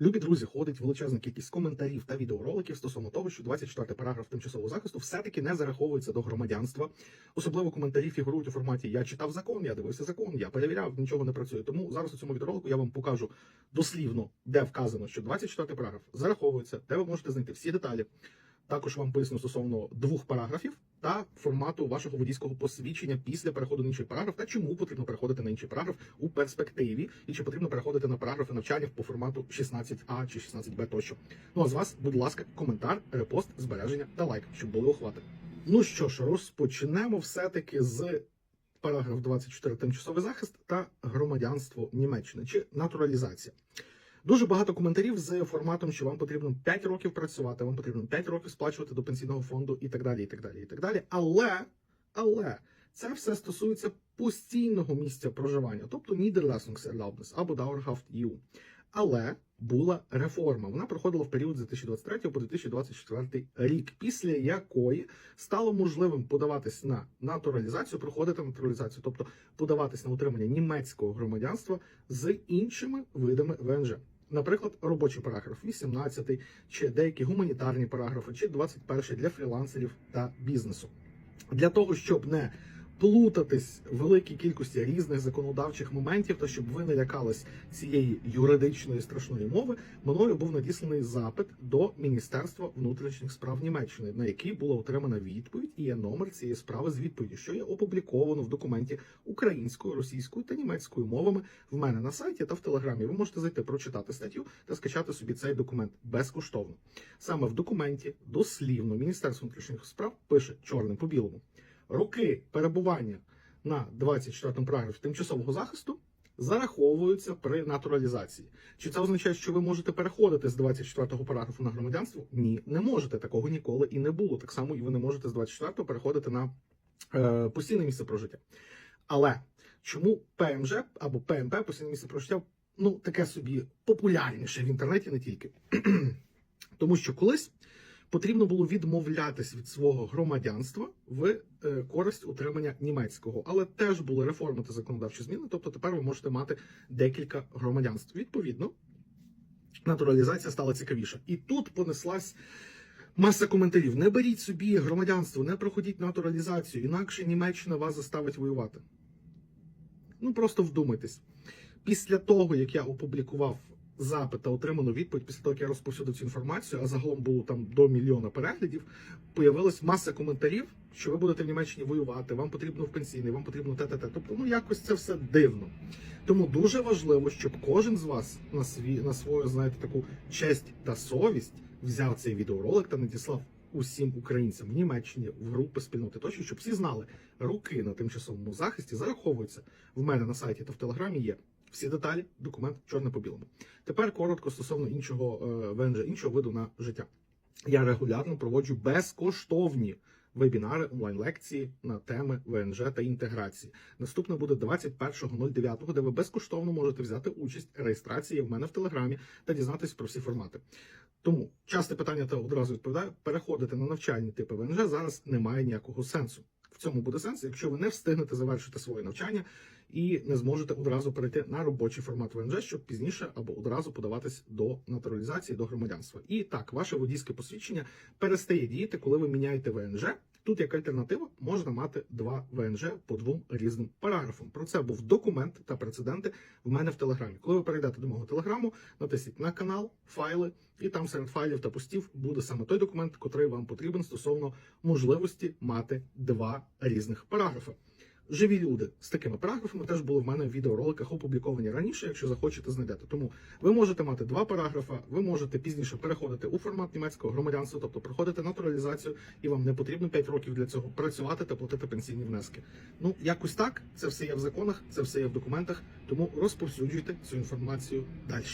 Любі друзі, ходить величезна кількість коментарів та відеороликів стосовно того, що 24 параграф тимчасового захисту все-таки не зараховується до громадянства. Особливо коментарі фігурують у форматі Я читав закон, я дивився закон, я перевіряв, нічого не працює. Тому зараз у цьому відеоролику я вам покажу дослівно, де вказано, що 24 параграф зараховується, де ви можете знайти всі деталі. Також вам поясню стосовно двох параграфів та формату вашого водійського посвідчення після переходу на інший параграф, та чому потрібно переходити на інший параграф у перспективі, і чи потрібно переходити на параграфи навчання по формату 16А чи 16Б тощо. Ну а з вас, будь ласка, коментар, репост, збереження та лайк, щоб були охвати. Ну що ж, розпочнемо все-таки з параграф 24 тимчасовий захист та громадянство Німеччини чи натуралізація. Дуже багато коментарів з форматом, що вам потрібно 5 років працювати, вам потрібно 5 років сплачувати до пенсійного фонду і так далі. і так далі, і так далі. Але, але це все стосується постійного місця проживання, тобто Niederlassungserlaubnis або Dauerhaft EU. Але була реформа. Вона проходила в період з 2023 по 2024 рік, після якої стало можливим подаватись на натуралізацію, проходити натуралізацію, тобто подаватись на отримання німецького громадянства з іншими видами ВНЖ. Наприклад, робочий параграф 18, чи деякі гуманітарні параграфи, чи 21 для фрілансерів та бізнесу. Для того, щоб не плутатись в великій кількості різних законодавчих моментів, та щоб ви не лякались цієї юридичної страшної мови, мною був надісланий запит до Міністерства внутрішніх справ Німеччини, на який була отримана відповідь, і є номер цієї справи з відповіді, що є опубліковано в документі українською, російською та німецькою мовами в мене на сайті та в телеграмі. Ви можете зайти прочитати статтю та скачати собі цей документ безкоштовно. Саме в документі дослівно Міністерство внутрішніх справ пише чорним по білому. Роки перебування на 24 параграфі тимчасового захисту зараховуються при натуралізації. Чи це означає, що ви можете переходити з 24 параграфу на громадянство? Ні, не можете. Такого ніколи і не було. Так само і ви не можете з 24 переходити на е, постійне місце прожиття. Але чому ПМЖ або ПМП постійне місце прожиття ну таке собі популярніше в інтернеті не тільки. Тому що колись потрібно було відмовлятись від свого громадянства в е, користь утримання німецького, але теж були реформи та законодавчі зміни. Тобто тепер ви можете мати декілька громадянств. Відповідно, натуралізація стала цікавіша. І тут понеслась. Маса коментарів: не беріть собі громадянство, не проходіть натуралізацію, інакше Німеччина вас заставить воювати. Ну просто вдумайтесь. Після того, як я опублікував запит та отриману відповідь, після того, як я розповсюдив цю інформацію, а загалом було там до мільйона переглядів, появилась маса коментарів, що ви будете в Німеччині воювати, вам потрібно в пенсійний, вам потрібно те-те-те. Тобто, ну якось це все дивно. Тому дуже важливо, щоб кожен з вас на свій на свою, знаєте, таку честь та совість взяв цей відеоролик та надіслав усім українцям в Німеччині в групи спільноти тощо, щоб всі знали, руки на тимчасовому захисті зараховуються. В мене на сайті та в телеграмі є. Всі деталі, документ чорне по білому. Тепер коротко стосовно іншого е, ВНЖ, іншого виду на життя. Я регулярно проводжу безкоштовні вебінари, онлайн-лекції на теми ВНЖ та інтеграції. Наступне буде 21.09, де ви безкоштовно можете взяти участь реєстрації в мене в телеграмі та дізнатись про всі формати. Тому часте питання та одразу відповідаю: переходити на навчальні типи ВНЖ зараз немає ніякого сенсу. В цьому буде сенс, якщо ви не встигнете завершити своє навчання і не зможете одразу перейти на робочий формат ВНЖ, щоб пізніше або одразу подаватись до натуралізації до громадянства. І так, ваше водійське посвідчення перестає діяти, коли ви міняєте ВНЖ. Тут як альтернатива можна мати два ВНЖ по двом різним параграфам. Про це був документ та прецеденти в мене в телеграмі. Коли ви перейдете до мого телеграму, натисніть на канал, файли, і там серед файлів та постів буде саме той документ, котрий вам потрібен стосовно можливості мати два різних параграфи. Живі люди з такими параграфами теж були в мене в відеороликах опубліковані раніше, якщо захочете, знайдете. Тому ви можете мати два параграфа, ви можете пізніше переходити у формат німецького громадянства, тобто проходити натуралізацію, і вам не потрібно 5 років для цього працювати та платити пенсійні внески. Ну якось так, це все є в законах, це все є в документах. Тому розповсюджуйте цю інформацію далі.